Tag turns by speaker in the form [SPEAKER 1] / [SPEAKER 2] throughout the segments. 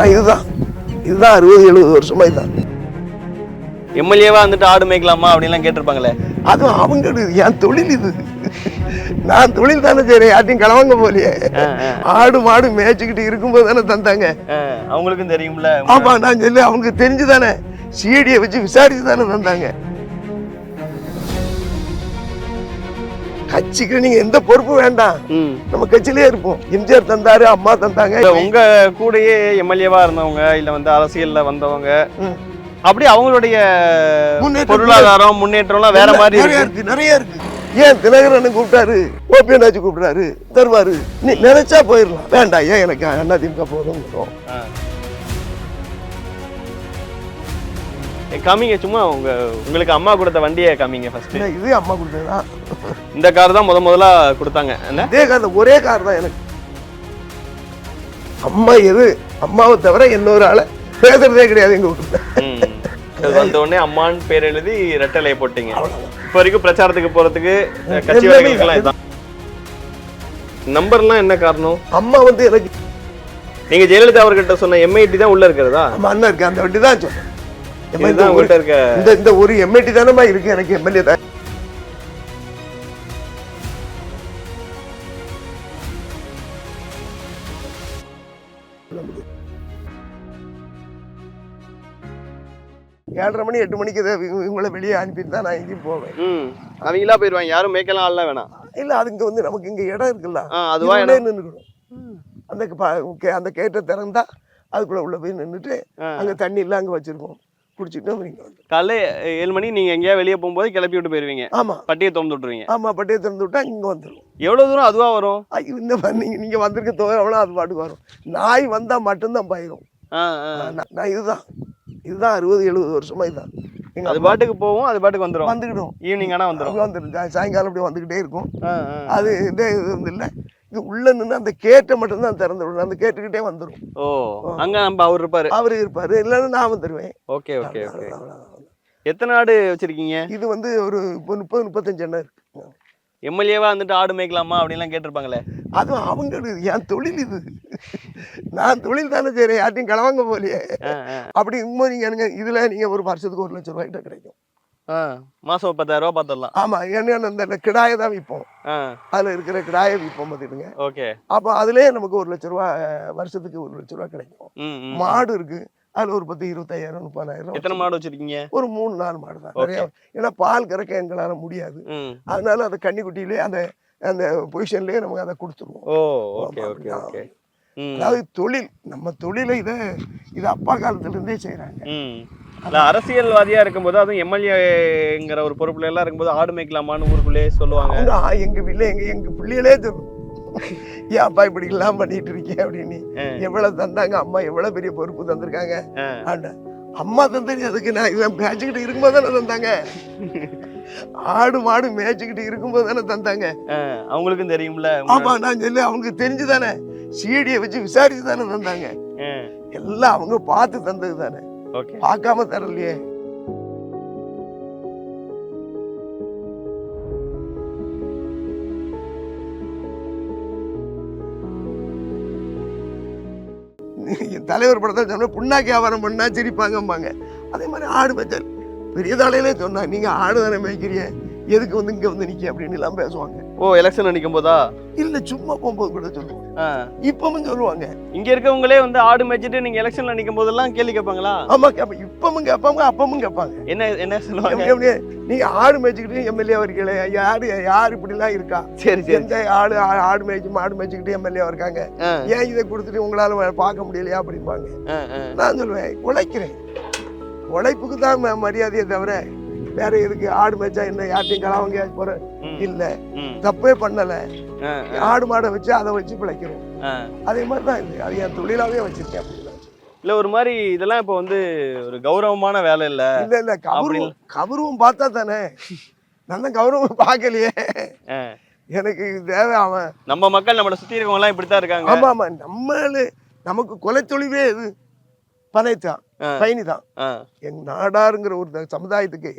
[SPEAKER 1] நான் இதுதான். இதுதான் அறுபது எழுபது வருஷமா இதுதான்
[SPEAKER 2] எம்எல்ஏவா வந்துட்டு ஆடு மேய்க்கலாமா அப்படின்லாம் கேட்டிருப்பாங்களே.
[SPEAKER 1] அதுவும் அவங்க என் தொழில் இது. நான் தொழில் தானே செய்றேன் யார்ட்டையும் கிளவங்க போலியே. ஆடு மாடு மேய்ச்சிக்கிட்டு இருக்கும்போது தானே தந்தாங்க.
[SPEAKER 2] அவங்களுக்கும் தெரியும்ல.
[SPEAKER 1] ஆமா நான் சொல்லி அவங்களுக்கு தெரிஞ்சு தானே சிஐடியை வச்சு விசாரிச்சு தானே தந்தாங்க. கட்சிக்கு நீங்க எந்த பொறுப்பும் வேண்டாம். நம்ம கட்சியிலே இருப்போம். எம்ஜிஆர் தந்தாரு அம்மா தந்தாங்க.
[SPEAKER 2] உங்க கூடயே எம்எல்ஏவா இருந்தவங்க இல்ல வந்து அரசியல்ல வந்தவங்க. அப்படி அவங்களுடைய
[SPEAKER 1] முன்னேற்றம்
[SPEAKER 2] பொருளாதாரம் முன்னேற்றம்லாம் வேற மாதிரி
[SPEAKER 1] நிறைய
[SPEAKER 2] இருக்கு.
[SPEAKER 1] இருக்கு நிறைய இருக்கு. ஏன் தினகரன் கூப்பிட்டாரு ஓபிஎன்னாச்சு கூப்பிட்டாரு தருவாரு. நீ நினைச்சா போயிடலாம். வேண்டாம் ஏன் எனக்கு அண்ணா திமுக போதும்
[SPEAKER 2] காமிங்க சும்மா உங்க உங்களுக்கு அம்மா கொடுத்த வண்டியை காமிங்க ஃபர்ஸ்ட்
[SPEAKER 1] இது அம்மா கொடுத்ததுதான்
[SPEAKER 2] இந்த கார் தான் முத முதல்ல கொடுத்தாங்க. என்ன?
[SPEAKER 1] இதே கார் ஒரே கார் தான் எனக்கு. அம்மா எது? அம்மாவை தவிர இன்னொரு ஆளை பேசுறதே கிடையாது எங்க வீட்டுல
[SPEAKER 2] வந்த உடனே அம்மான்னு பேர் எழுதி ரெட்டலையை போட்டீங்க. இப்போ வரைக்கும் பிரச்சாரத்துக்கு போறதுக்கு கட்சி இதுதான் நம்பர்லாம் என்ன காரணம்?
[SPEAKER 1] அம்மா வந்து எனக்கு
[SPEAKER 2] நீங்க ஜெயலலிதா அவர்கிட்ட சொன்ன எம்ஐடி தான் உள்ள இருக்கிறதா?
[SPEAKER 1] அண்ணன் இருக்கு அந்த வண்டி தான் சொன்னேன். இந்த இந்த இந்த ஒரு எம்எல்டி தானமா இருக்கு? எனக்கு எம்எல்ஏ தான். ஏழரை மணி எட்டு மணிக்கு இவங்கள வெளியே அனுப்பிட்டு தான் நான் எங்கேயும் போவேன்.
[SPEAKER 2] அவங்களா போயிடுவாங்க யாரும் மேய்க்கலாம் ஆள்லாம் வேணாம்.
[SPEAKER 1] இல்ல அது இங்க வந்து நமக்கு இங்க இடம் இருக்குல்ல.
[SPEAKER 2] அதுவா
[SPEAKER 1] நின்னுக்கணும் அந்த அந்த கேட்டை திறந்தா அதுக்குள்ள உள்ள போய் நின்னுட்டு
[SPEAKER 2] ஆ.
[SPEAKER 1] அங்க தண்ணி எல்லாம் அங்க வச்சிருக்கோம் குடிச்சிட்டு வந்து
[SPEAKER 2] காலைல ஏழு மணி நீங்க எங்கேயா வெளியே போகும்போது கிளப்பி விட்டு போயிருவீங்க.
[SPEAKER 1] ஆமா.
[SPEAKER 2] பட்டியை திறந்து விட்டுருவீங்க.
[SPEAKER 1] ஆமா பட்டையை திறந்து விட்டா இங்க வந்துடும்
[SPEAKER 2] எவ்வளவு தூரம் அதுவா வரும்?
[SPEAKER 1] இந்த மாதிரி நீங்க நீங்க வந்திருக்க தொகை எவ்வளோ அது பாட்டுக்கு வரும். நாய் வந்தா மட்டும்தான் பயிரும். நான் இதுதான். இதுதான் அறுபது எழுபது வருஷமா இதுதான்
[SPEAKER 2] அது பாட்டுக்கு போகும் அது பாட்டுக்கு வந்துரும்.
[SPEAKER 1] வந்துக்கிடும்
[SPEAKER 2] ஈவினிங் ஆனா வந்துரும்.
[SPEAKER 1] அப்படி வந்துடும் சா- சாயங்காலம் அப்படி வந்துக்கிட்டே இருக்கும். அது இதே இது வந்து இல்லை. உள்ள நின்று அந்த கேட்டை மட்டும்தான் திறந்து விடணும். அந்த கேட்டுக்கிட்டே வந்துடும்
[SPEAKER 2] ஓ அங்க நம்ம அவர் இருப்பாரு.
[SPEAKER 1] அவர் இருப்பாரு. இல்லைன்னா நான் வந்துடுவேன்
[SPEAKER 2] ஓகே ஓகே ஓகே. எத்தனை ஆடு வச்சிருக்கீங்க?
[SPEAKER 1] இது வந்து ஒரு முப்பது முப்பத்தஞ்சு எண்ணம் இருக்கு.
[SPEAKER 2] எம்எல்ஏவா வந்துட்டு ஆடு மேய்க்கலாமா அப்படின்லாம் கேட்டிருப்பாங்களே?
[SPEAKER 1] அதுவும் அவங்க என் தொழில் இது. நான் தொழில் தானே செய்றேன். யார்ட்டையும் கிளவாங்க போலியே. அப்படி இருக்கும்போது நீங்க எனக்கு இதுல நீங்க ஒரு வருஷத்துக்கு ஒரு லட்சம் ரூபாய்கிட்ட கிடைக்கும்.
[SPEAKER 2] மாசம் பத்தாயிரம் ரூபாய் பார்த்துடலாம்
[SPEAKER 1] ஆமா ஏன்னா அந்த கிடாயை தான் விற்போம். அதுல இருக்கிற கிடாயை விற்போம் பார்த்துடுங்க
[SPEAKER 2] ஓகே.
[SPEAKER 1] அப்போ அதுலயே நமக்கு ஒரு லட்ச ரூபா வருஷத்துக்கு ஒரு லட்ச ரூபா கிடைக்கும். மாடு இருக்கு. அதுல ஒரு பத்து இருபத்தாயிரம் முப்பதாயிரம்
[SPEAKER 2] எத்தனை மாடு வச்சிருக்கீங்க?
[SPEAKER 1] ஒரு மூணு நாலு மாடு தான். நிறைய ஏன்னா பால் கறக்க எங்களால முடியாது. அதனால அந்த கன்னிக்குட்டியிலே அந்த அந்த பொசிஷன்லயே நமக்கு அதை கொடுத்துருவோம்.
[SPEAKER 2] Oh okay okay okay. ம்.
[SPEAKER 1] அதாவது தொழில் நம்ம தொழிலை இதை இது அப்பா காலத்துல இருந்தே செய்றாங்க.
[SPEAKER 2] ம். இல்ல அரசியல்வாதியா இருக்கும்போது அதுவும் எம்எல்ஏங்கிற ஒரு பொறுப்புல எல்லாம் இருக்கும்போது ஆடு மேய்க்கலாமான்னு ஊருக்குள்ளே சொல்லுவாங்க.
[SPEAKER 1] அவங்க ஆ, எங்க வீட்டுல எங்க எங்க பிள்ளைகளே சொல்லும் ஏன்ப்பா இப்படி எல்லாம் பண்ணிட்டு இருக்கீங்க அப்படின்னு. எவ்வளவு தந்தாங்க அம்மா எவ்வளவு பெரிய பொறுப்பு தந்திருக்காங்க. ஆண்ட அம்மா தந்தது அதுக்கு நான் இதை மேய்ச்சிக்கிட்டு இருக்கும்போது தானே தந்தாங்க. ஆடு மாடு மேய்ச்சிக்கிட்டு இருக்கும்போது தானே தந்தாங்க.
[SPEAKER 2] அவங்களுக்கும் தெரியும்ல.
[SPEAKER 1] ஆமா நான் சொல்லி அவங்களுக்கு தெரிஞ்சு தானே சிஐடியை வச்சு விசாரிச்சு தானே தந்தாங்க. எல்லாம் அவங்க பார்த்து தந்தது தானே. பார்க்காம தரலையே. என் தலைவர் படத்தை சொன்ன புண்ணாக்கி வியாபாரம் பண்ணா சிரிப்பாங்கம்பாங்க. அதே மாதிரி ஆடு மேய்ச்சல். பெரிய தலையிலே சொன்னாங்க நீங்க ஆடு தானே மேய்க்கிறீங்க? எதுக்கு வந்து இங்க வந்து நிக்க அப்படின்னு எல்லாம் பேசுவாங்க.
[SPEAKER 2] ஓ எலெக்ஷன் நிற்கும் போதா
[SPEAKER 1] இல்ல சும்மா போகும்போது கூட சொல்லுவாங்க. இப்பவும் சொல்லுவாங்க.
[SPEAKER 2] இங்க இருக்கவங்களே வந்து ஆடு மேய்ச்சிட்டு நீங்க எலெக்ஷன்ல நிற்கும் போதெல்லாம் கேள்வி கேட்பாங்களா?
[SPEAKER 1] ஆமா கேட்பாங்க இப்பவும் கேட்பாங்க அப்பவும் கேட்பாங்க.
[SPEAKER 2] என்ன என்ன சொல்லுவாங்க?
[SPEAKER 1] நீங்க ஆடு மேய்ச்சிக்கிட்டு எம்எல்ஏ வரீங்களே யாரு யார் இப்படிலாம் இருக்கா?
[SPEAKER 2] சரி சரி.
[SPEAKER 1] ஆடு ஆடு மேய்ச்சி மாடு மேய்ச்சிக்கிட்டு எம்எல்ஏ இருக்காங்க. ஏன் இதை கொடுத்துட்டு உங்களால பார்க்க முடியலையா அப்படிம்பாங்க. நான் சொல்லுவேன் உழைக்கிறேன். உழைப்புக்கு தான் மரியாதையே தவிர வேற எதுக்கு? ஆடு மேய்ச்சா என்ன? யார்ட்டையும் கலாவங்க போற
[SPEAKER 2] ம்,
[SPEAKER 1] இல்ல. தப்பே பண்ணல. ஆடு மாடை வச்சு அதை வச்சு பிழைக்கிறோம். அதே மாதிரி தான் இது. அது என் தொழிலாவே வச்சிருக்கேன். அப்படின்னா.
[SPEAKER 2] இல்ல ஒரு மாதிரி இதெல்லாம் இப்போ வந்து ஒரு கௌரவமான வேலை இல்ல?
[SPEAKER 1] இல்ல இல்ல. கௌரவம் கௌரவம் பார்த்தா தானே. நான் தான் கௌரவம் பார்க்கலையே. எனக்கு தேவை அவன்.
[SPEAKER 2] நம்ம மக்கள் நம்மளை சுத்தி இருக்கவங்க எல்லாம் இப்படித்தான் இருக்காங்க.
[SPEAKER 1] ஆமா ஆமா. நம்மளு நமக்கு கொலைத்தொழிவே இது. பனைத்தான். பயணி தான் எங்க நாடாருங்கிற ஒரு சமுதாயத்துக்கு.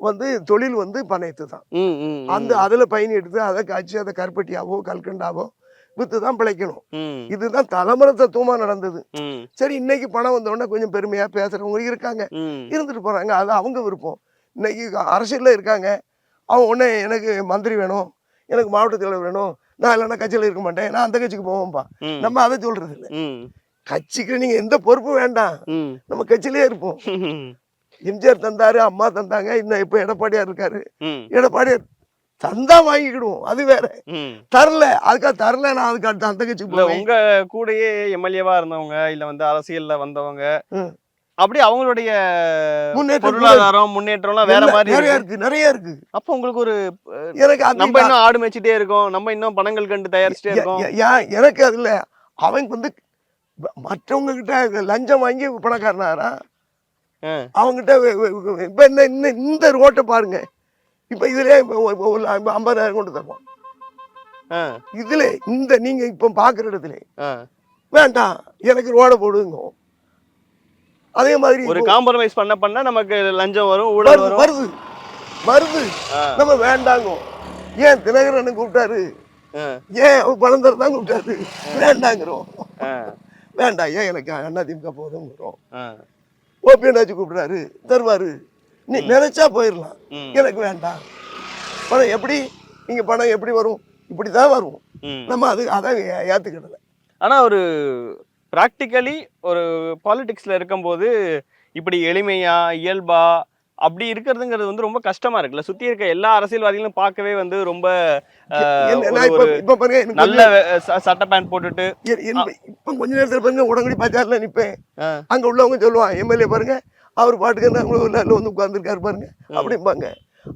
[SPEAKER 1] வந்து தொழில் வந்து பனைத்து தான். அந்த அதுல பயணி எடுத்து அதை காய்ச்சி அதை கருப்பட்டியாவோ கல்கண்டாவோ வித்து தான் பிழைக்கணும் இதுதான் தலைமுறை தத்துவமா நடந்தது சரி இன்னைக்கு பணம் வந்த உடனே கொஞ்சம் பெருமையா பேசுறவங்க இருக்காங்க. இருந்துட்டு போறாங்க. அது அவங்க விருப்பம். இன்னைக்கு அரசியல்ல இருக்காங்க. அவன் உடனே எனக்கு மந்திரி வேணும் எனக்கு மாவட்ட தலைவர் வேணும். நான் இல்லைன்னா கட்சியில் இருக்க மாட்டேன். நான் அந்த கட்சிக்கு போவேன்பா
[SPEAKER 2] ம்.
[SPEAKER 1] நம்ம அதை சொல்றது இல்லை கட்சிக்கு நீங்க எந்த பொறுப்பும் வேண்டாம். நம்ம கட்சியிலே இருப்போம். எம்ஜிஆர் தந்தாரு அம்மா தந்தாங்க இன்னும் இப்போ எடப்பாடியார் இருக்காரு. எடப்பாடியார் தந்தா வாங்கிக்கிடுவோம். அது வேற. தரல. அதுக்காக தரல நான் அதுக்கு அடுத்த அந்த போவேன்.
[SPEAKER 2] உங்க கூடயே எம்எல்ஏவா இருந்தவங்க இல்ல வந்து அரசியல்ல வந்தவங்க. அப்படி அவங்களுடைய பொருளாதாரம் முன்னேற்றம்லாம் வேற மாதிரி
[SPEAKER 1] நிறைய
[SPEAKER 2] இருக்கு.
[SPEAKER 1] நிறைய இருக்கு.
[SPEAKER 2] அப்ப உங்களுக்கு ஒரு
[SPEAKER 1] எனக்கு
[SPEAKER 2] நம்ம இன்னும் ஆடு மேய்ச்சிட்டே இருக்கோம். நம்ம இன்னும் பணங்கள் கண்டு தயாரிச்சுட்டே இருக்கோம்.
[SPEAKER 1] எனக்கு அது இல்ல அவன் வந்து மற்றவங்க கிட்ட லஞ்சம் வாங்கி பணக்காரனாரா. அவங்ககிட்ட இப்ப என்ன இந்த- இந்த ரோட்டை பாருங்க. இப்ப இதுல ஐம்பதாயிரம் கொண்டு தருவோம்
[SPEAKER 2] ஆ,
[SPEAKER 1] இதுல இந்த நீங்க இப்ப பாக்குற இடத்துல. வேண்டாம் எனக்கு ரோட போடுங்க. அதே மாதிரி
[SPEAKER 2] ஒரு காம்ப்ரமைஸ் பண்ண பண்ண நமக்கு லஞ்சம் வரும் ஊழல்
[SPEAKER 1] வருது
[SPEAKER 2] வரும்.
[SPEAKER 1] வருது வருது. நம்ம வேண்டாங்க. ஏன் தினகரன் கூப்பிட்டாரு? ஏன் பழந்தர் தான் கூப்பிட்டாரு? வேண்டாங்கிறோம். வேண்டாம் ஏன் எனக்கு அண்ணா திமுக போதுங்கிறோம்
[SPEAKER 2] ஆ.
[SPEAKER 1] ஓபி அண்ணாச்சி கூப்பிடுறாரு. தருவாரு. நீ நினைச்சா போயிடலாம் எனக்கு வேண்டாம். பணம் எப்படி? நீங்க பணம் எப்படி வரும்? இப்படி தான் வரும். நம்ம அது அதான் ஏத்துக்கிடல.
[SPEAKER 2] ஆனா ஒரு ப்ராக்டிக்கலி ஒரு பாலிடிக்ஸ்ல இருக்கும்போது இப்படி எளிமையா இயல்பா அப்படி இருக்கிறதுங்கிறது வந்து ரொம்ப கஷ்டமா இருக்குல்ல. சுத்தி இருக்க எல்லா அரசியல்வாதிகளும் பார்க்கவே வந்து ரொம்ப நல்ல சட்டை பேண்ட் போட்டுட்டு
[SPEAKER 1] இப்ப கொஞ்ச நேரத்துல பாருங்க உடனடி பஜார்ல நிப்பேன். அங்க உள்ளவங்க சொல்லுவான் எம்எல்ஏ பாருங்க அவர் பாட்டுக்கு நாங்களும் வந்து உட்கார்ந்துருக்காரு பாருங்க அப்படிம்பாங்க.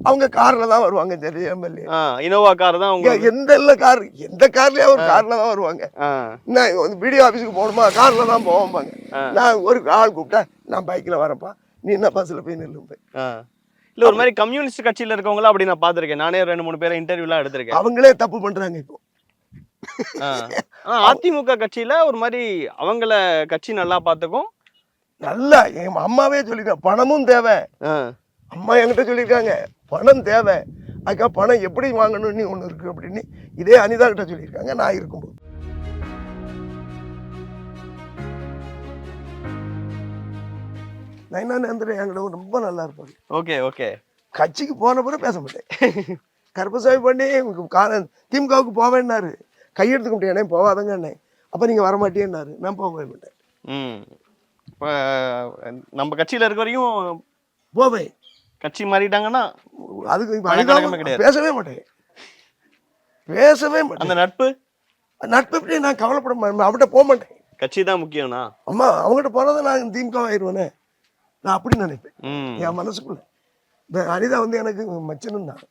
[SPEAKER 1] அவங்க கார்ல தான் வருவாங்க சரி எம்எல்ஏ.
[SPEAKER 2] இனோவா கார் தான் உங்க
[SPEAKER 1] எந்த இல்ல கார் எந்த கார்லயே ஒரு கார்ல தான் வருவாங்க. நான் வந்து பிடிஓ ஆஃபீஸுக்கு போகணுமா கார்ல தான் போவோம்பாங்க.
[SPEAKER 2] ஆ.
[SPEAKER 1] நான் ஒரு ஆள் கூப்பிட்டா நான் பைக்ல வரேன்ப்பா. நீ என்ன பஸ்ல போய் நில்லும்பேன்
[SPEAKER 2] ஆ. இல்ல ஒரு மாதிரி கம்யூனிஸ்ட் கட்சியில இருக்கவங்கள அப்படி நான் பார்த்திருக்கேன். நானே ரெண்டு மூணு பேரை இன்டர்வியூலாம் எடுத்திருக்கேன்.
[SPEAKER 1] அவங்களே தப்பு பண்றாங்க இப்போ.
[SPEAKER 2] அதிமுக கட்சியில ஒரு மாதிரி அவங்கள கட்சி நல்லா பார்த்துக்கும்.
[SPEAKER 1] நல்லா என் அம்மாவே சொல்லிருக்காங்க பணமும் தேவை. அம்மா என்கிட்ட சொல்லியிருக்காங்க பணம் தேவை. அதுக்கா பணம் எப்படி வாங்கணும்னு ஒன்று இருக்கு அப்படின்னு. இதே அனிதா கிட்ட சொல்லியிருக்காங்க நான் இருக்கும்போது. நயனானேந்திரன் என்கிட்ட ரொம்ப நல்லா இருப்பாங்க.
[SPEAKER 2] Okay okay.
[SPEAKER 1] கட்சிக்கு போன பிறகு பேச மாட்டேன். கருப்பசாமி பண்ணி கால திமுகவுக்கு போவேன்னாரு. கையெடுத்துக்க முடியானே போவாதங்க அண்ணே. அப்போ நீங்கள் வரமாட்டேன்னாரு. நான் போகவே மாட்டேன்.
[SPEAKER 2] ம். இப்ப நம்ம கட்சியில இருக்க வரையும்
[SPEAKER 1] போவேன்.
[SPEAKER 2] கட்சி மாறிட்டாங்கன்னா
[SPEAKER 1] அதுக்கு. பேசவே மாட்டேன். பேசவே
[SPEAKER 2] அந்த
[SPEAKER 1] மாட்டேன்
[SPEAKER 2] நட்பு?
[SPEAKER 1] நட்பு எப்படி நான் கவலைப்பட மாட்டேன். அவட்ட போக மாட்டேன்.
[SPEAKER 2] கட்சி தான் முக்கியம்னா?
[SPEAKER 1] அம்மா அவங்ககிட்ட போனதை நான் திமுக ஆயிடுவேனே. நான் அப்படி நினைப்பேன். என் மனசுக்குள்ள. இந்த அனிதா வந்து எனக்கு மச்சனும் தான்.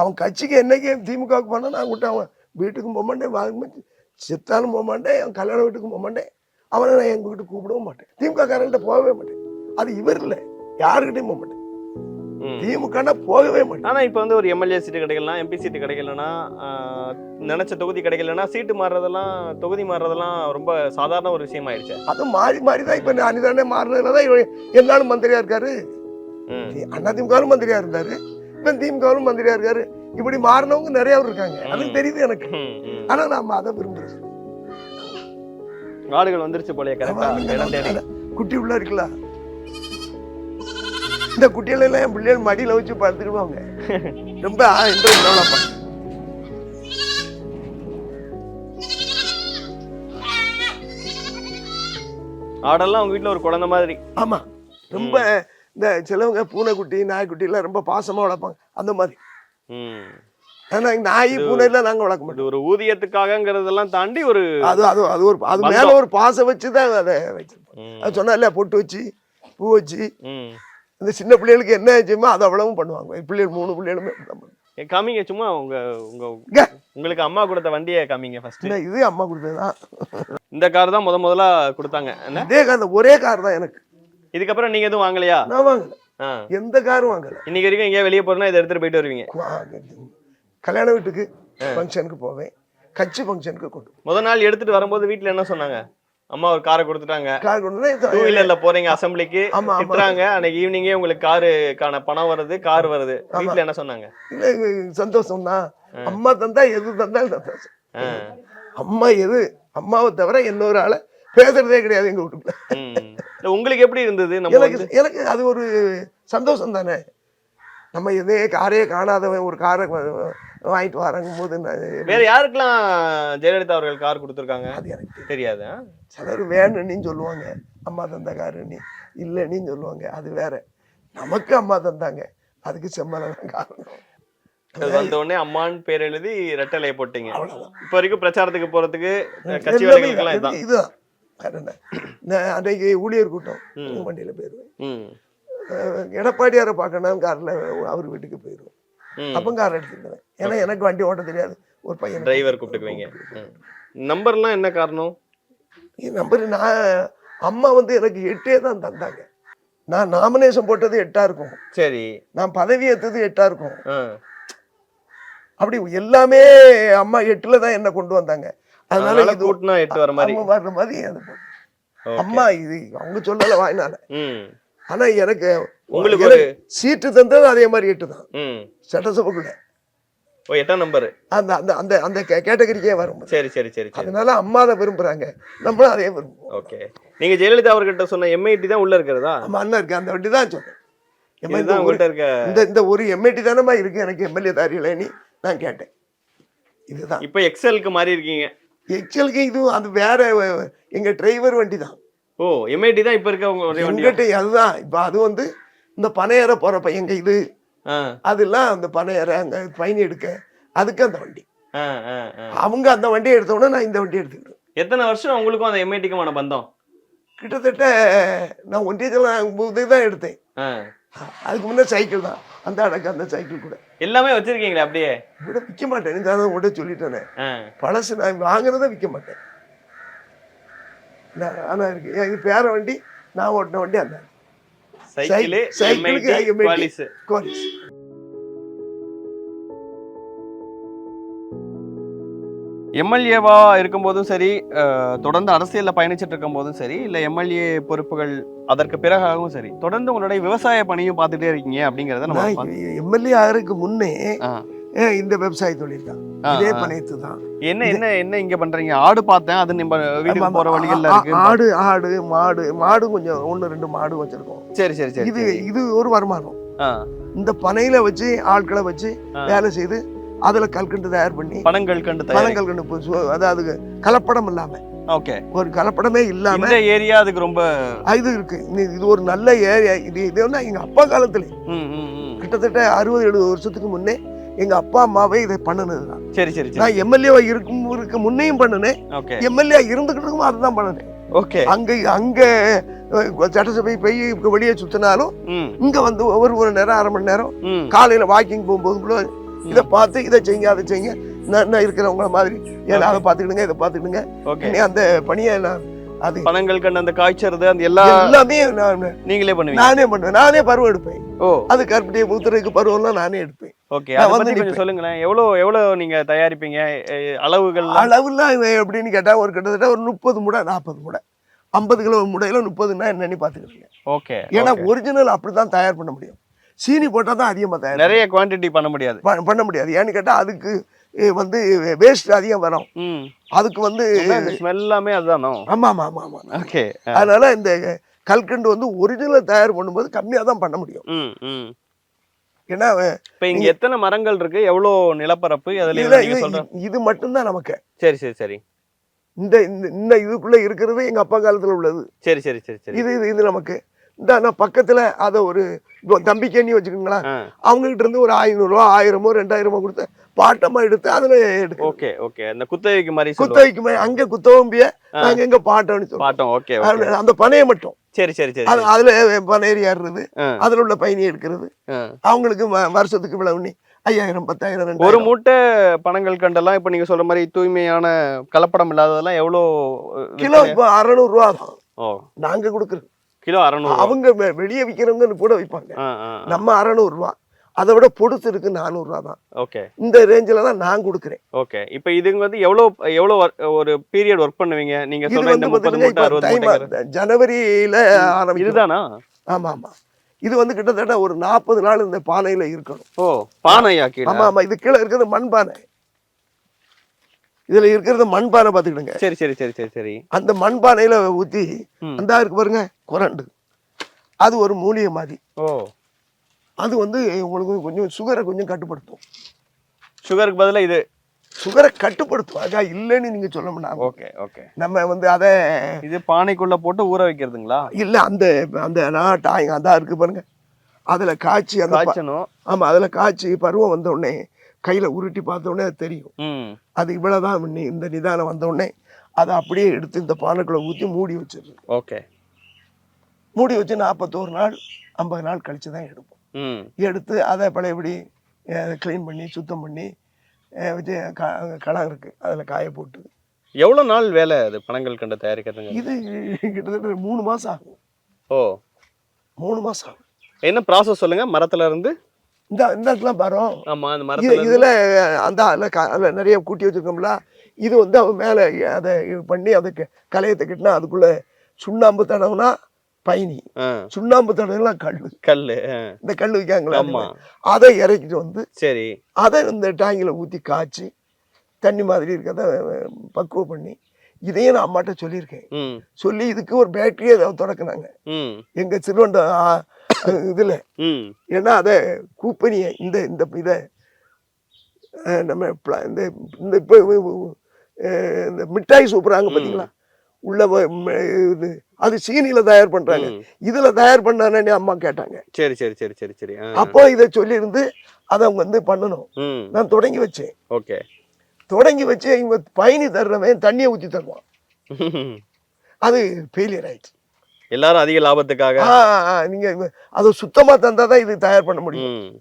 [SPEAKER 1] அவன் கட்சிக்கு என்னைக்கு திமுகவுக்கு போனா நான் விட்டு அவன் வீட்டுக்கும் போக மாட்டேன் வாங்க செத்தாலும் போக மாட்டேன் அவன் கல்யாண வீட்டுக்கும் போக மாட்டேன். அவனை நான் எங்க வீட்டுக்கு கூப்பிடவும் மாட்டேன். திமுக காரன்ட்ட போகவே மாட்டேன். அது இவர் இல்லை. யாருக்கிட்டையும் போக மாட்டேன்.
[SPEAKER 2] ம்.
[SPEAKER 1] திமுகனா போகவே மாட்டேன்
[SPEAKER 2] ஆனா இப்போ வந்து ஒரு எம்எல்ஏ சீட்டு கிடைக்கலாம் எம்பி சீட்டு கிடைக்கலனா ஆஹ், நினைச்ச தொகுதி கிடைக்கலனா சீட்டு மாறுறதெல்லாம் தொகுதி மாறுறதெல்லாம் ரொம்ப சாதாரண ஒரு விஷயம் ஆயிடுச்சு
[SPEAKER 1] அது மாறி மாறி தான் இப்போ அனிதானே மாறினதுல தான் எல்லாரும் மந்திரியா இருக்காரு. அண்ணா திமுகவிலும் மந்திரியா இருந்தாரு. இப்போ திமுகவிலும் மந்திரியா இருக்காரு. இப்படி மாறினவங்க நிறைய பேர் இருக்காங்க. அது தெரியுது எனக்கு. ஆனா நாம அதை விரும்புறோம்.
[SPEAKER 2] ஆடுகள் வந்துருச்சு போலயே கரெக்டா
[SPEAKER 1] குட்டி உள்ள இருக்குல்ல. இந்த குட்டியில எல்லாம் என் பிள்ளைகள் மடியில வச்சு படுத்துக்கிடுவாங்க. ரொம்ப இன்ட்ரெஸ்ட் டெவலப்
[SPEAKER 2] ஆடெல்லாம் உங்க வீட்ல ஒரு குழந்தை மாதிரி.
[SPEAKER 1] ஆமா. ரொம்ப இந்த சிலவங்க பூனைக்குட்டி நாய்க்குட்டி எல்லாம் ரொம்ப பாசமா வளர்ப்பாங்க. அந்த மாதிரி. ஆனா நாய் பூனை எல்லாம் நாங்க வளர்க்க மாட்டோம்.
[SPEAKER 2] ஒரு ஊதியத்துக்காகங்கிறதெல்லாம் தாண்டி ஒரு
[SPEAKER 1] அது அது அது ஒரு அது மேல. ஒரு பாசம் வச்சு தான் அதை வச்சிருப்போம். அது சொன்னா பொட்டு வச்சு பூ வச்சு. இந்த சின்ன பிள்ளைகளுக்கு என்ன ஆச்சுமோ அது அவ்வளவும் பண்ணுவாங்க. பிள்ளைகள் மூணு பிள்ளைகளுமே
[SPEAKER 2] காமிங்க சும்மா உங்க உங்க. உங்களுக்கு அம்மா கொடுத்த வண்டியை காமிங்க ஃபர்ஸ்ட்
[SPEAKER 1] இது அம்மா கொடுத்ததுதான்.
[SPEAKER 2] இந்த கார் தான் முத முதல்ல கொடுத்தாங்க.
[SPEAKER 1] இதே கார் ஒரே கார் தான் எனக்கு.
[SPEAKER 2] இதுக்கப்புறம் நீங்க எதுவும் வாங்கலையா?
[SPEAKER 1] நான் வாங்கல. எந்த காரும் வாங்கல.
[SPEAKER 2] இன்னைக்கு வரைக்கும் எங்கேயா வெளியே போறேன்னா இதை எடுத்துட்டு போயிட்டு வருவீங்க.
[SPEAKER 1] கல்யாண வீட்டுக்கு ஃபங்க்ஷனுக்கு போவேன். கட்சி ஃபங்க்ஷனுக்கு கொண்டு போவேன்.
[SPEAKER 2] முத நாள் எடுத்துட்டு வரும்போது வீட்ல என்ன சொன்னாங்க? அம்மா ஒரு காரை கொடுத்துட்டாங்க.
[SPEAKER 1] கார் வந்து
[SPEAKER 2] டூ வீலர்ல போறீங்க அசம்பிளிக்கு. திட்டுறாங்க. அன்னைக்கு ஈவினிங்கே உங்களுக்கு காருக்கான பணம் வருது கார் வருது. வீட்ல என்ன சொன்னாங்க?
[SPEAKER 1] சந்தோஷம் தான் அம்மா தந்தா எது தந்தாலும் சந்தோஷம். அம்மா எது? அம்மாவை தவிர இன்னொரு ஆளை பேசுறதே கிடையாது எங்க வீட்டுக்குள்ள.
[SPEAKER 2] உங்களுக்கு எப்படி இருந்தது? நம்ம
[SPEAKER 1] எனக்கு எனக்கு அது ஒரு சந்தோஷம் தானே. நம்ம இதே காரே காணாதவன் ஒரு காரை வாங்கிட்டு வரங்கும் போது நான்
[SPEAKER 2] வேற யாருக்கெல்லாம் ஜெயலலிதா அவர்கள் கார் கொடுத்துருக்காங்க?
[SPEAKER 1] அது எனக்கு.
[SPEAKER 2] தெரியாது?
[SPEAKER 1] சிலர் வேணும்னு சொல்லுவாங்க அம்மா தந்த காருன்னு இல்லைன்னு சொல்லுவாங்க அது வேற. நமக்கு அம்மா தந்தாங்க அதுக்கு செம்மலை தான் காரணம்.
[SPEAKER 2] வந்த உடனே அம்மான்னு பேர் எழுதி ரெட்டலையை போட்டீங்க. இப்ப வரைக்கும் பிரச்சாரத்துக்கு போறதுக்கு கட்சி வேலைகளுக்கெல்லாம்
[SPEAKER 1] இது-
[SPEAKER 2] இதுதான்.
[SPEAKER 1] அன்னைக்கு ஊழியர் கூட்டம். வண்டியில போயிடுவேன். அஹ் எடப்பாடியாரை பார்க்கணும் கார்ல அவர் வீட்டுக்கு போயிடுவேன். அப்போ கார் எடுத்துக்கிட்டேன். ஏன்னா எனக்கு வண்டி ஓட்ட தெரியாது. ஒரு பையன்
[SPEAKER 2] டிரைவர் கூப்பிட்டுக்குவீங்க. நம்பர்லாம் என்ன காரணம்?
[SPEAKER 1] நம்பர் நான் அம்மா வந்து எனக்கு எட்டே தான் தந்தாங்க. நான் நாமினேஷன் போட்டது எட்டா இருக்கும்.
[SPEAKER 2] சரி.
[SPEAKER 1] நான் பதவி ஏத்தது எட்டா இருக்கும். அப்படி எல்லாமே அம்மா எட்டுல தான் என்ன கொண்டு வந்தாங்க. அதனால
[SPEAKER 2] கூட்டினா எட்டு வர மாதிரி.
[SPEAKER 1] வர்ற மாதிரி அது. அம்மா இது அவங்க சொல்லல வாய்னால.
[SPEAKER 2] ம்.
[SPEAKER 1] ஆனா எனக்கு
[SPEAKER 2] உங்களுக்கு
[SPEAKER 1] எனக்கு சீட்டு தந்தது அதே மாதிரி எட்டு தான். சட்டசபைக்குள்ள
[SPEAKER 2] ஓ எட்டாம் நம்பர்
[SPEAKER 1] அந்த அந்த அந்த அந்த கேட்டகரிக்கே வரும்
[SPEAKER 2] சரி சரி சரி
[SPEAKER 1] அதனால அம்மா அதை விரும்புறாங்க. நம்மளும் அதே விரும்புவோம்.
[SPEAKER 2] ஓகே. நீங்க ஜெயலலிதா அவர்கிட்ட சொன்ன எம்ஐடி தான் உள்ள இருக்கிறதா?
[SPEAKER 1] நம்ம அண்ணன் இருக்கு. அந்த வண்டி தான் சொன்னேன். இந்த ஒரு- இந்த இந்த ஒரு எம்ஏடி தானம்மா இருக்கு. எனக்கு எம்எல்ஏ தாரியலன்னு நான் கேட்டேன். இதுதான்.
[SPEAKER 2] இப்ப எக்ஸலுக்கு மாறி இருக்கீங்க
[SPEAKER 1] எக்ஸலுக்கு இதுவும் அது வேற எங்க டிரைவர் வண்டி தான்.
[SPEAKER 2] ஓ எம்ஐடி தான் இப்ப இருக்க உங்க ஒரே வண்டி
[SPEAKER 1] அதுதான். இப்போ அது வந்து இந்த பனையற போறப்ப எங்க இது. அதெல்லாம் அந்த பனையற அங்க பயணி எடுக்க அதுக்கு அந்த வண்டி. அவங்க அந்த வண்டியை எடுத்தோடனே நான் இந்த வண்டி எடுத்துக்கிட்டேன்.
[SPEAKER 2] எத்தனை வருஷம் உங்களுக்கும் அந்த எம்ஐடிக்குமான பந்தம்?
[SPEAKER 1] கிட்டத்தட்ட நான் ஒன்றியத்தில் போது தான் எடுத்தேன். அதுக்கு முன்னே சைக்கிள் தான். அந்த அடக்கு அந்த சைக்கிள் கூட.
[SPEAKER 2] எல்லாமே வச்சிருக்கீங்களே அப்படியே?
[SPEAKER 1] விட விற்க மாட்டேன். நீ தான் உங்கள்கிட்ட சொல்லிட்டேனே. பழசு நான் வாங்குறத விற்க மாட்டேன். ஆனால் இருக்கு. ஏன் இது பேர வண்டி நான் ஓட்டின வண்டி அந்த
[SPEAKER 2] சைக்கிள்
[SPEAKER 1] சைக்கிளுக்கு.
[SPEAKER 2] குவாலிஸ்
[SPEAKER 1] கோலிஸ்
[SPEAKER 2] எம்எல்ஏவா இருக்கும்போதும் சரி தொடர்ந்து அரசியல்ல பயணிச்சிட்டு இருக்கும்போதும் சரி இல்ல எம்எல்ஏ பொறுப்புகள் அதற்கு பிறகாகவும் சரி தொடர்ந்து உங்களுடைய விவசாய பணியும் பார்த்துட்டே இருக்கீங்க அப்படிங்கறத நம்ம
[SPEAKER 1] எம்எல்ஏ ஆகிறதுக்கு முன்னே இந்த விவசாய தொழில் தான் இதே
[SPEAKER 2] ஆ.
[SPEAKER 1] பனையத்து தான்
[SPEAKER 2] என்ன என்ன என்ன இங்க பண்றீங்க? ஆடு பார்த்தேன் அது நம்ம வீட்டுக்கு போற வழிகள்ல இருக்கு.
[SPEAKER 1] ஆடு ஆடு மாடு மாடு கொஞ்சம் ஒன்று ரெண்டு மாடு வச்சிருக்கோம்.
[SPEAKER 2] சரி சரி சரி
[SPEAKER 1] இது. இது ஒரு வருமானம். இந்த பனையில வச்சு ஆட்களை வச்சு. வேலை செய்து அதுல கல்கண்டு தயார் பண்ணி
[SPEAKER 2] பணங்கள் கண்டு தயாரி
[SPEAKER 1] பழங்கல்கண்டு பு- சு- அதாவது கலப்படம் இல்லாம.
[SPEAKER 2] ஓகே.
[SPEAKER 1] ஒரு கலப்படமே இல்லாம
[SPEAKER 2] இந்த ஏரியா அதுக்கு ரொம்ப
[SPEAKER 1] இது இருக்கு. இது- ஒரு நல்ல ஏரியா. இது இது எங்க அப்பா காலத்துல. கிட்டத்தட்ட அறுபது எழுபது வருஷத்துக்கு முன்னே எங்க அப்பா அம்மாவே இதை பண்ணுனது தான்
[SPEAKER 2] சரி சரி.
[SPEAKER 1] நான் எம்எல்ஏவா இருக்கும் இருக்க முன்னையும் பண்ணினேன். எம்எல்ஏ இருந்துகிட்டு அதுதான் பண்ணினேன்.
[SPEAKER 2] ஓகே.
[SPEAKER 1] அங்க அங்க சட்டசபை போய் வெளியே சுத்தினாலும் இங்க வந்து ஒவ்வொரு ஒரு நேரம் அரை மணி நேரம் காலையில வாக்கிங் போகும்போது கூட இதை பார்த்து இதை செய்யுங்க அதை செய்யுங்க. நான் இருக்கிறவங்கள மாதிரி. ஏன் அதை பார்த்துக்கிடுங்க இதை பார்த்துக்கிடுங்க.
[SPEAKER 2] ஓகே.
[SPEAKER 1] அந்த பணியை நான் அது
[SPEAKER 2] பணங்கள் கண்டு அந்த காய்ச்சறது அந்த எல்லா
[SPEAKER 1] எல்லாமே நான்
[SPEAKER 2] நீங்களே பண்ணுவீங்க.
[SPEAKER 1] நானே பண்ணுவேன். நானே பருவம் எடுப்பேன்.
[SPEAKER 2] ஓ.
[SPEAKER 1] அது கருப்பட்டியை ஊத்துறதுக்கு பருவம்லாம் நானே எடுப்பேன்.
[SPEAKER 2] ஓகே அதை பத்தி கொஞ்சம் சொல்லுங்களேன். நீங்க தயாரிப்பீங்க? அளவுகள்
[SPEAKER 1] அளவுலாம் எப்படின்னு கேட்டா ஒரு கிட்டத்தட்ட ஒரு முப்பது முடை நாற்பது முடை. ஐம்பது கிலோ முடையில முப்பதுன்னா என்னன்னு பார்த்துக்கிட்டீங்க
[SPEAKER 2] ஓகே
[SPEAKER 1] ஏன்னா ஒரிஜினல் அப்படிதான் தயார் பண்ண முடியும். சீனி போட்டால் தான் அதிகமாக தயார்
[SPEAKER 2] நிறைய பண்ண முடியாது.
[SPEAKER 1] பண்ண முடியாது. ஏன்னு கேட்டால் அதுக்கு வந்து வேஸ்ட் அதிகம் வரும். அதுக்கு வந்து
[SPEAKER 2] இந்த ஸ்மெல் எல்லாமே அதுதானோ
[SPEAKER 1] ஆமாம் ஆமாம் ஆமாம் ஆமாம்
[SPEAKER 2] ஓகே
[SPEAKER 1] அதனால இந்த கல்கண்டு வந்து ஒரிஜினல் தயார் பண்ணும்போது கம்மியாக தான் பண்ண முடியும். ஏன்னா
[SPEAKER 2] இப்போ இங்க எத்தனை மரங்கள் இருக்கு? எவ்வளோ நிலப்பரப்பு? அதுல
[SPEAKER 1] இது மட்டும்தான் நமக்கு.
[SPEAKER 2] சரி சரி சரி.
[SPEAKER 1] இந்த இந்த- இந்த இதுக்குள்ள இருக்கிறது எங்க அப்பா காலத்துல உள்ளது.
[SPEAKER 2] சரி சரி சரி சரி.
[SPEAKER 1] இது இது இது நமக்கு. இந்த நான் பக்கத்துல அதை ஒரு இப்போ தம்பிக்கண்ணி வச்சுக்கோங்களேன்.
[SPEAKER 2] ஆ.
[SPEAKER 1] அவங்க கிட்ட இருந்து ஒரு ஐநூறுரூவா ஆயிரமோ ரெண்டாயிரமோ கொடுத்து பாட்டமா எடுத்து அதுல எடுக்க
[SPEAKER 2] ஓகே ஓகே. அந்த குத்தகைக்கு மாதிரி
[SPEAKER 1] குத்த
[SPEAKER 2] சொல்லுவோம்
[SPEAKER 1] வைக்குமே அங்க குத்தவம்பிய நாங்க எங்க பாட்டோம்னு சொல்லுவோம்.
[SPEAKER 2] பாட்டம். ஓகே
[SPEAKER 1] அந்த பனையை மட்டும்.
[SPEAKER 2] சரி சரி சரி
[SPEAKER 1] அது அதுல பனையேறி ஏறுறது அதுல உள்ள பயணி எடுக்கிறது. அவங்களுக்கு வருஷத்துக்கு பண்ணி ஐயாயிரம் பத்தாயிரம்
[SPEAKER 2] ஒரு மூட்டை பணங்கள் கண்டெல்லாம் இப்போ நீங்க சொல்ற மாதிரி தூய்மையான கலப்படம் இல்லாததெல்லாம் எவ்வளோ
[SPEAKER 1] கிலோ? இப்போ அறநூறு ரூபா தான்.
[SPEAKER 2] ஓ.
[SPEAKER 1] நாங்க கொடுக்குறது
[SPEAKER 2] கிலோ அறநூறு
[SPEAKER 1] அவங்க வெளியே விற்கிறவங்க கூட விற்பாங்க
[SPEAKER 2] ஆ
[SPEAKER 1] நம்ம அறநூறு ரூபா அதை விட பொடுத்து இருக்கு நானூறு ரூபா தான்.
[SPEAKER 2] ஓகே.
[SPEAKER 1] இந்த ரேஞ்சில தான் நான் கொடுக்குறேன்.
[SPEAKER 2] ஓகே. இப்போ இதுங்க வந்து எவ்வளோ எவ்வளோ ஒரு பீரியட் ஒர்க் பண்ணுவீங்க? நீங்க
[SPEAKER 1] இது
[SPEAKER 2] சொல்ற இந்த முப்பது மூட்டை அறுபது
[SPEAKER 1] ஜனவரியில ஆரம்பிக்கும்.
[SPEAKER 2] இதுதானா?
[SPEAKER 1] ஆமா ஆமா. இது வந்து கிட்டத்தட்ட ஒரு நாற்பது நாள் இந்த பானையில இருக்கணும்.
[SPEAKER 2] ஓ பானையா கீழே?
[SPEAKER 1] ஆமா ஆமா. இது கீழே இருக்கிறது மண் பானை இதுல இருக்கிறது மண்பானை பார்த்துக்கிடுங்க.
[SPEAKER 2] சரி சரி சரி சரி சரி.
[SPEAKER 1] அந்த மண்பானையில ஊத்தி. அந்த இருக்கு பாருங்க குரண்டு. அது ஒரு மூலிகை மாதிரி.
[SPEAKER 2] ஓ.
[SPEAKER 1] அது வந்து உங்களுக்கு கொஞ்சம் சுகரை கொஞ்சம் கட்டுப்படுத்தும்.
[SPEAKER 2] சுகருக்கு பதிலா இது?
[SPEAKER 1] சுகரை கட்டுப்படுத்தும். அக்கா இல்லைன்னு நீங்க சொல்ல முடியாது.
[SPEAKER 2] Okay okay.
[SPEAKER 1] நம்ம வந்து அதை
[SPEAKER 2] இது பானைக்குள்ள போட்டு ஊற வைக்கிறதுங்களா?
[SPEAKER 1] இல்ல அந்த அந்த நாட்டாய் அதான் இருக்கு பாருங்க. அதுல காய்ச்சி அந்த
[SPEAKER 2] காய்ச்சணும்.
[SPEAKER 1] ஆமா அதுல காய்ச்சி பருவம் வந்த உடனே கையில உருட்டி பார்த்த உடனே அது தெரியும். அது இவ்வளவுதான் நி- இந்த நிதானம் வந்த உடனே அதை அப்படியே எடுத்து இந்த பானைக்குள்ள ஊற்றி மூடி வச்சிடுறது.
[SPEAKER 2] ஓகே.
[SPEAKER 1] மூடி வச்சு நாற்பத்தோரு நாள் ஐம்பது நாள் கழிச்சு தான் எடுப்போம். எடுத்து அதை பழையபடி க்ளீன் பண்ணி சுத்தம் பண்ணி வச்சு களம் இருக்கு. அதில் காய போட்டு.
[SPEAKER 2] எவ்வளவு நாள் வேலை அது பனங்கள் கண்டு தயாரிக்கிறதுங்க?
[SPEAKER 1] இது கிட்டத்தட்ட மூணு மாசம் ஆகும்.
[SPEAKER 2] ஓ.
[SPEAKER 1] மூணு மாசம் ஆகும்.
[SPEAKER 2] என்ன ப்ராசஸ் சொல்லுங்க? மரத்துல இருந்து?
[SPEAKER 1] இந்த இந்த இடத்துலாம் பாரோம்
[SPEAKER 2] ஆமா அந்த மரத்துல
[SPEAKER 1] இதில் அந்த அதில் க அதில் நிறைய கூட்டி வச்சிருக்கோம்ல. இது வந்து அவன் மேலே அதை இது பண்ணி அதுக்கு கலையத்தை கட்டினா அதுக்குள்ள சுண்ணாம்பு தடவுனா பயணி சுண்ணாம்பு தடவுனா கல்
[SPEAKER 2] கல்லு ஆ,
[SPEAKER 1] இந்த கல் வைக்காங்களா
[SPEAKER 2] ஆமா.
[SPEAKER 1] அதை இறக்கிட்டு வந்து
[SPEAKER 2] சரி.
[SPEAKER 1] அதை இந்த டேங்கில் ஊற்றி காய்ச்சி தண்ணி மாதிரி இருக்கிறத பக்குவம் பண்ணி இதையும் நான் அம்மாட்ட சொல்லியிருக்கேன். சொல்லி இதுக்கு ஒரு பேட்டரியை தொடக்கினாங்க எங்கள் சிறுவண்ட இதில். ஏன்னா அதை கூப்பனியை இந்த இந்த இதை நம்ம இந்த இந்த இப்போ இந்த மிட்டாய் சூப்பராங்க பார்த்தீங்களா உள்ள இது அது சீனியில் தயார் பண்ணுறாங்க
[SPEAKER 2] ம்.
[SPEAKER 1] இதில் தயார் பண்ணானே அம்மா கேட்டாங்க.
[SPEAKER 2] சரி சரி சரி சரி சரி
[SPEAKER 1] அப்போ இதை சொல்லியிருந்து அதை அவங்க வந்து பண்ணணும். நான் தொடங்கி வச்சேன்.
[SPEAKER 2] ஓகே.
[SPEAKER 1] தொடங்கி வச்சு இவங்க பயணி தர்றவன் தண்ணியை ஊற்றி தருவான். அது ஃபெயிலியர் ஆயிடுச்சு.
[SPEAKER 2] எல்லாரும் அதிக லாபத்துக்காக.
[SPEAKER 1] ஆ, ஆ, ஆ, நீங்க இவ- அது சுத்தமா தந்தா தான் இது தயார் பண்ண முடியும்.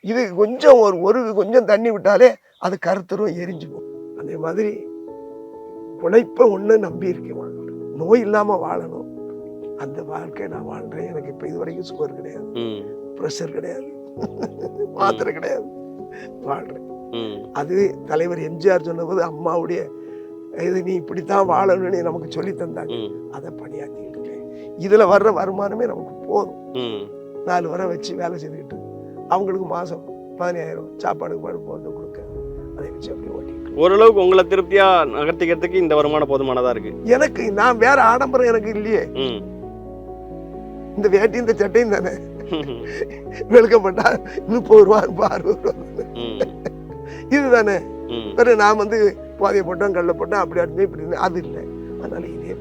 [SPEAKER 1] இது கொஞ்சம் ஒரு ஒரு கொஞ்சம் தண்ணி விட்டாலே அது கருத்தரும் எரிஞ்சு போகும் அதே மாதிரி உழைப்ப ஒண்ணு நம்பி இருக்கேன். நோய் இல்லாம வாழணும். அந்த வாழ்க்கை நான் வாழ்றேன். எனக்கு இப்ப இது வரைக்கும் சுகர் கிடையாது. ப்ரெஷர் கிடையாது. மாத்திரை கிடையாது. வாழ்றேன்.
[SPEAKER 2] ம்.
[SPEAKER 1] அது தலைவர் எம்ஜிஆர் சொன்னபோது அம்மாவுடைய இது நீ இப்படித்தான் வாழணும்னு நமக்கு சொல்லி தந்தாங்க. அதை பணியாற்றிக்கிட்டு இருக்கேன் இதுல வர்ற வருமானமே நமக்கு போதும். நாலு வரை வச்சு வேலை செய்துக்கிட்டு அவங்களுக்கு மாதம் பதினாயிரம் சாப்பாடுக்கு பாடு போட்டு கொடுக்க. அதை வச்சு அப்படியே ஓட்டிக்கிட்டு
[SPEAKER 2] ஓரளவுக்கு உங்களை திருப்தியா நகர்த்திக்கிறதுக்கு இந்த வருமானம் போதுமானதா இருக்கு.
[SPEAKER 1] எனக்கு நான் வேற ஆடம்பரம் எனக்கு இல்லையே. இந்த வேட்டி இந்த சட்டையும் தானே. வெளுக்கப்பட்டா முப்பது ரூபா ரூபா அறுபது ரூபா இதுதானே நான் வந்து போதையை போட்டோம் கல்ல போட்டோம் அப்படி அடுத்து இப்படி. அது இல்லை. அதனால இதே.